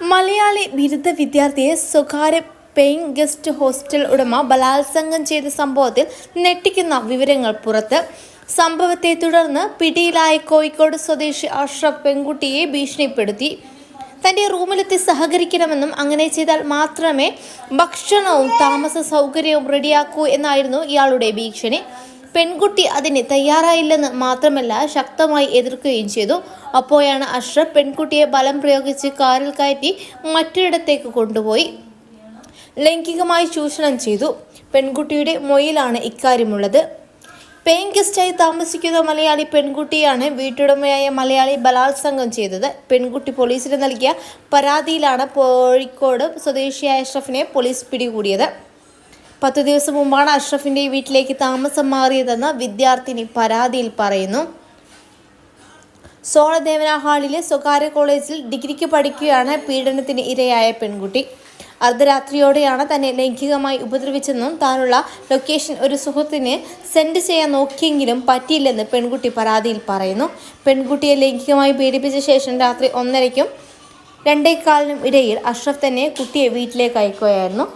മലയാളി ബിരുദ വിദ്യാർത്ഥിയെ സ്വകാര്യ പെയിങ് ഗസ്റ്റ് ഹോസ്റ്റൽ ഉടമ ബലാത്സംഗം ചെയ്ത സംഭവത്തിൽ ഞെട്ടിക്കുന്ന വിവരങ്ങൾ പുറത്ത്. സംഭവത്തെ തുടർന്ന് പിടിയിലായ കോഴിക്കോട് സ്വദേശി അഷ്റഫ് പെൺകുട്ടിയെ ഭീഷണിപ്പെടുത്തി. തന്റെ റൂമിലെത്തി സഹകരിക്കണമെന്നും അങ്ങനെ ചെയ്താൽ മാത്രമേ ഭക്ഷണവും താമസ സൗകര്യവും റെഡിയാക്കൂ എന്നായിരുന്നു ഇയാളുടെ ഭീഷണി പെൺകുട്ടി അതിന് തയ്യാറായില്ലെന്ന് മാത്രമല്ല ശക്തമായി എതിർക്കുകയും ചെയ്തു. അപ്പോഴാണ് അഷ്റഫ് പെൺകുട്ടിയെ ബലം പ്രയോഗിച്ച് കാറിൽ കയറ്റി മറ്റൊരിടത്തേക്ക് കൊണ്ടുപോയി. ലൈംഗികമായി ചൂഷണം ചെയ്തു. പെൺകുട്ടിയുടെ മൊയിലാണ് ഇക്കാര്യമുള്ളത്. പേയിങ് ഗസ്റ്റായി താമസിക്കുന്ന മലയാളി പെൺകുട്ടിയാണ് വീട്ടുടമയായ മലയാളി ബലാത്സംഗം ചെയ്തത്. പെൺകുട്ടി പോലീസിന് നൽകിയ പരാതിയിലാണ് കോഴിക്കോട് സ്വദേശിയായ അഷ്റഫിനെ പോലീസ് പിടികൂടിയത്. പത്തു ദിവസം മുമ്പാണ് അഷ്റഫിന്റെ വീട്ടിലേക്ക് താമസം മാറിയതെന്ന് വിദ്യാർത്ഥിനി പരാതിയിൽ പറയുന്നു. സോളദേവന ഹാളിലെ സ്വകാര്യ കോളേജിൽ ഡിഗ്രിക്ക് പഠിക്കുകയാണ് പീഡനത്തിന് ഇരയായ പെൺകുട്ടി. അർദ്ധരാത്രിയോടെയാണ് തന്നെ ലൈംഗികമായി ഉപദ്രവിച്ചെന്നും താനുള്ള ലൊക്കേഷൻ ഒരു സുഹൃത്തിന് സെൻഡ് ചെയ്യാൻ നോക്കിയെങ്കിലും പറ്റിയില്ലെന്ന് പെൺകുട്ടി പരാതിയിൽ പറയുന്നു. പെൺകുട്ടിയെ ലൈംഗികമായി പീഡിപ്പിച്ച ശേഷം രാത്രി ഒന്നരയ്ക്കും രണ്ടേകാലിനും ഇടയിൽ അഷ്റഫ് തന്നെ കുട്ടിയെ വീട്ടിലേക്ക് അയക്കുകയായിരുന്നു.